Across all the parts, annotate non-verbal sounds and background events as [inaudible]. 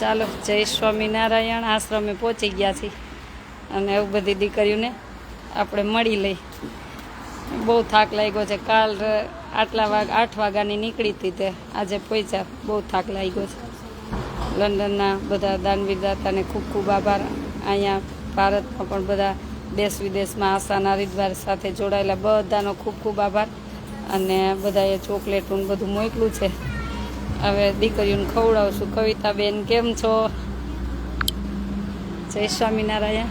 ચાલો, જય સ્વામિનારાયણ. આશ્રમે પહોંચી ગયા છીએ. અને એવું બધી દીકરીઓને આપણે મળી લઈ. બહુ થાક લાગ્યો છે. કાલ આટલા વાગ, આઠ વાગ્યાની નીકળી હતી તે. આજે પહોંચ્યા. બહુ થાક લાગ્યો છે. લંડનના બધા દાનવીર દાતાને ખૂબ ખૂબ આભાર. અહીંયા ભારતમાં પણ બધા દેશ વિદેશમાં આશાના હરિદ્વાર સાથે જોડાયેલા બધાનો ખૂબ ખૂબ આભાર. અને બધાએ ચોકલેટું બધું મોકલું છે. હવે દીકરીઓને ખવડાવશું. કવિતાબેન કેમ છો? જય સ્વામિનારાયણ.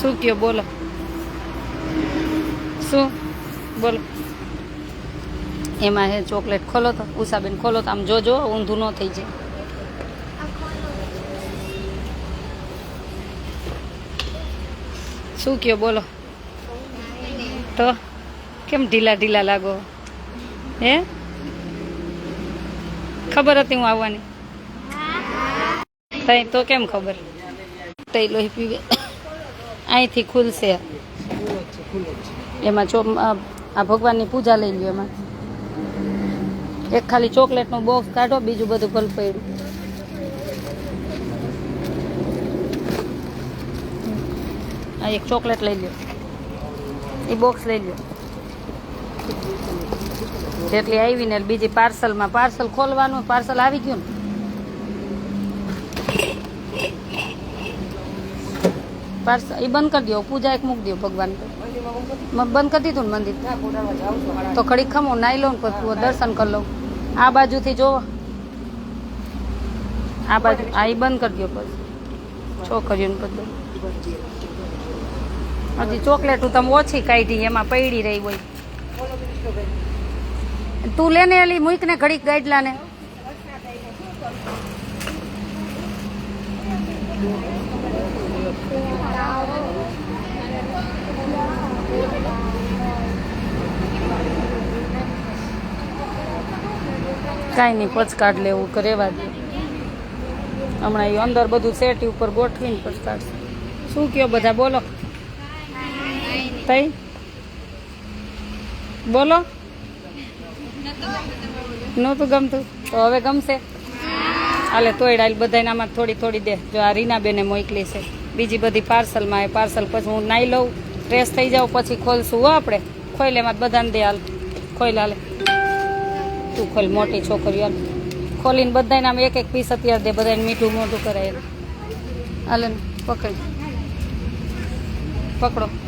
શું કયો? બોલો. શું? બોલો. એમાં હે ચોકલેટ ખોલો તો ઉષાબેન ખોલો તો આમ જોજો ઊંધું ન થઈ જાય. શું કયો? બોલો. તો? કેમ ઢીલા ઢીલા લાગો? હે? ખબર હતી હું આવવાની. તઈ તો કેમ ખબર? તઈ લોહી પીવે. અહીંથી ખુલશે. એમાં ચો આ ભગવાનની પૂજા લઈ લ્યો એમાં. એક ખાલી ચોકલેટનું બોક્સ કાઢો, બીજું બધું ભલ પડ્યું. આ એક ચોકલેટ લઈ લ્યો. એ બોક્સ લઈ લ્યો. જેટલી આવીને બીજી પાર્સલમાં પાર્સલ ખોલવાનું, પાર્સલ આવી ગયું ને. પાર્સલ એ બંધ કરી દો પૂજા એક મૂકી દો ભગવાન બંધ કરી દીધું ને મંદિર. તો ખડી ખમો નાઈ લઉં પછી દર્શન કરી લઉં. આ બાજુથી જોવો. આ બાજુ, આ એ બંધ કરી દો પછી. છોકરીઓને બધું. હજી ચોકલેટું તમે ઓછી કાઢી, એમાં પડી રહી હોય. તું લેને એલી, મૂક ને ઘડીક ગાઈડલા ને. કાંઈ નહીં પચકાડ લેવું કે રેવા દે હમણાં એ અંદર બધું સેટી ઉપર ગોઠવીને પચકાડશે શું કયો બધા, બોલો. તઈ? બોલો. નહોતું ગમતું. તો હવે ગમશે? હાલે તોય ડાલ બધાને આમાં થોડી થોડી દે. જો આ રીનાબેને મોકલી છે. બીજી બધી પાર્સલમાં એ પાર્સલ પછી હું નાઈ લઉં. ફ્રેશ થઈ જાઉં, પછી ખોલશું હો આપણે. ખોઈ એમાં બધાને દે હાલ. ખોઈ હાલે. તું ખોલ મોટી છોકરીઓ હાલ. ખોલીને બધાને આમ એક એક પીસ અત્યારે દે બધાને મીઠું મોટું કરાય. હાલે પકડ. પકડ.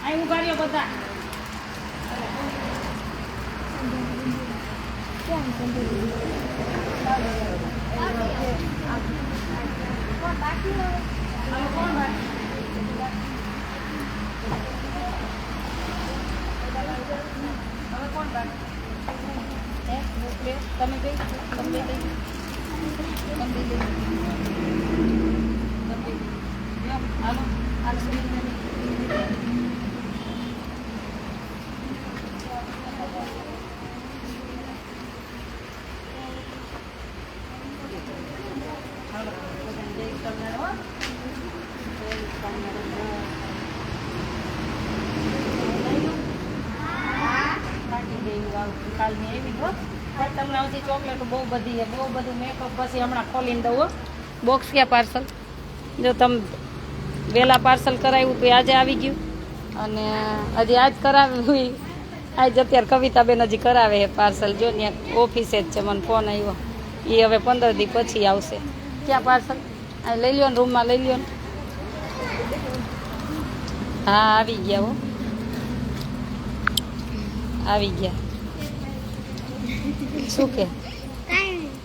અહીં ઊભા રહ્યો બધા તમે બે તમે બે તમે બે હાલો હાલો કાલની એવી હો. તમને હજી ચોકલેટ બહુ બધી છે. બહુ બધું મેકઅપ પછી હમણાં ખોલીને દઉં બોક્સ ક્યાં પાર્સલ જો તમે વહેલા પાર્સલ કરાવ્યું તો આજે આવી ગયું. અને હજી આજ કરાવ્યું આજ અત્યારે કવિતાબેન હજી કરાવે છે પાર્સલ જો ત્યાં ઓફિસે જ છે. મને ફોન આવ્યો એ હવે પંદર દી પછી આવશે. ક્યાં પાર્સલ લઈ લ્યો ને રૂમમાં લઈ લ્યો ને. હા, આવી ગયા હો. આવી ગયા. શું કે?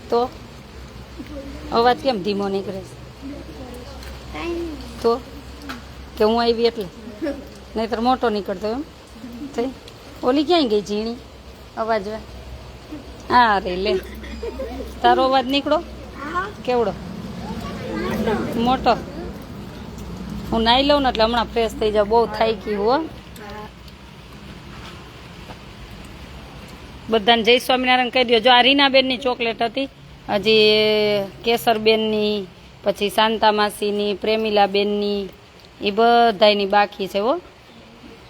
તો? અવાજ કેમ ધીમો નીકળે તો? કે હું આવી એટલે? નહીતર મોટો નીકળતો એમ? થઈ? ઓલી ક્યાંય ગઈ ઝીણી? અવાજ હા રે, લે. તારો અવાજ નીકળો? કેવડો? મોટો. હું નાઈ લઉં ને એટલે હમણાં ફ્રેશ થઈ જાઉં. બહુ થાય ગયું હો. બધાને જય સ્વામિનારાયણ કહી દો જો આ રીનાબેનની ચોકલેટ હતી, હજી કેસરબેનની, પછી શાંતા માસીની પ્રેમિલાબેનની, એ બધાયની બાકી છે હો.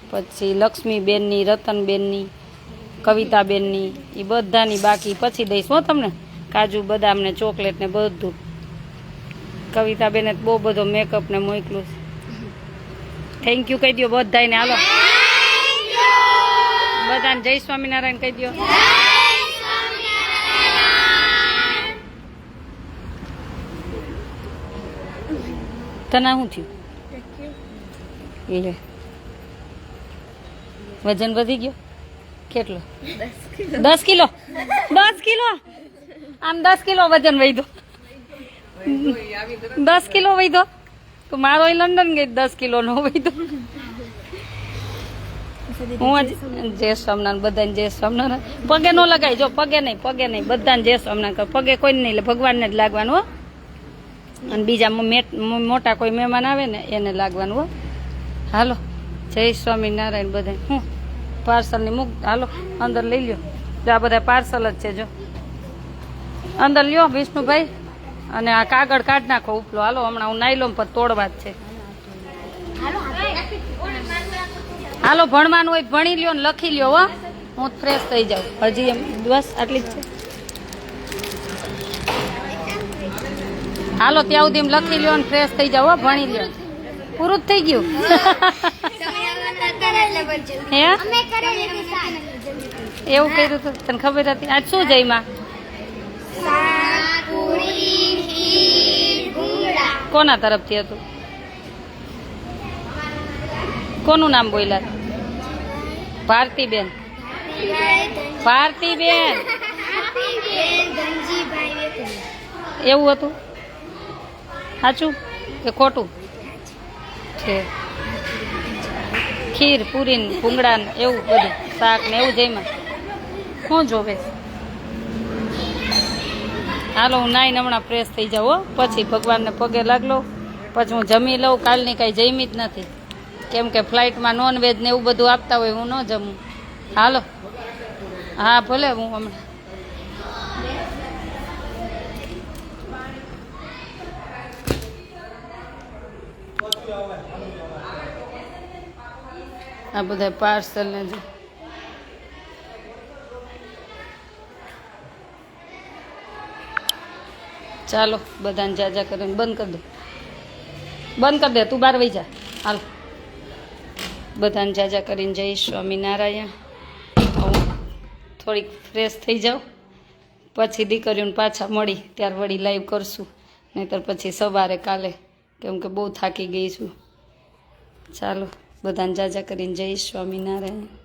પછી લક્ષ્મીબેનની, રતનબેનની, કવિતાબેનની, એ બધાની બાકી. પછી દઈશ હો તમને. કાજુ, બદામ ને ચોકલેટ ને બધું. કવિતાબેને બહુ બધો મેકઅપ ને મોકલું થેન્ક યુ કહી દો બધાને હાલો. બધાને જય સ્વામિનારાયણ કહી દો તને શું થયું? લે. વજન વધી ગયો? કેટલો? દસ કિલો. દસ કિલો? આમ દસ કિલો વજન વધ્યો. દસ કિલો વધ્યો? તો મારો લંડન ગઈ દસ કિલો નો વધ્યો. હું જય સ્વામિનારાયણ બધાને જય સ્વામિનારાયણ. પગે નો લગાય જો પગે નહીં પગે નહીં બધાને જય સ્વામિનારાયણ પગે કોઈ નહીં એટલે ભગવાનને જ લાગવાનું હો. અને બીજા મો- મોટા કોઈ મહેમાન આવે ને એને લાગવાનું હો. હાલો જય સ્વામિનારાયણ બધા હું પાર્સલની મૂક હાલો અંદર લઈ લ્યો. જો આ બધા પાર્સલ જ છે જો. અંદર લ્યો વિષ્ણુભાઈ. અને આ કાગળ કાઢ નાખો ઉપલો. હાલો હમણાં હું નાઈ પર તોડવા જ છે. હાલો ભણવાનું હોય ભણી લ્યો ને લખી લ્યો હો. હું ફ્રેશ થઈ જાઉં. હજી એમ બસ આટલી જ છે. હાલો ત્યાં સુધી લખી લ્યો ને ફ્રેશ થઈ હો ભણી લ્યો. પૂરું જ થઈ ગયું? [laughs] હે? એવું કર્યું હતું તને ખબર હતી? આજ શું જઈમાં કોના તરફથી હતું? કોનું નામ બોલ્યા? ભારતીબેન ભારતીબેન એવું હતું? સાચું કે ખોટું? છે. ખીર પૂરી ને ભૂંગળા ને એવું બધું, શાક ને એવું જઈમાં શું જોવે? હાલો, હું નાઈને હમણાં ફ્રેશ થઈ જાઉં પછી ભગવાનને પગે લાગલો. પછી હું જમી લઉં. કાલની કાંઈ જમી જ નથી. કેમ કે ફ્લાઇટમાં નોન વેજ ને એવું બધું આપતા હોય, હું ન જમું. હાલો. હા, ભલે, હું હમણાં. આ બધા પાર્સલ ને જો. ચાલો, બધાને જાજા કરીને બંધ કરી દે. બંધ કરી દે, તું બાર વહી જા. હાલ. બધાને જાજા કરીને જય સ્વામિનારાયણ હું થોડીક ફ્રેશ થઈ જાઉં પછી દીકરીઓને પાછા મળી, ત્યાર વળી લાઈવ કરશું. નહીતર પછી સવારે કાલે, કેમ કે બહુ થાકી ગઈ છું. ચાલો, બધાને જાજા કરીને જય સ્વામિનારાયણ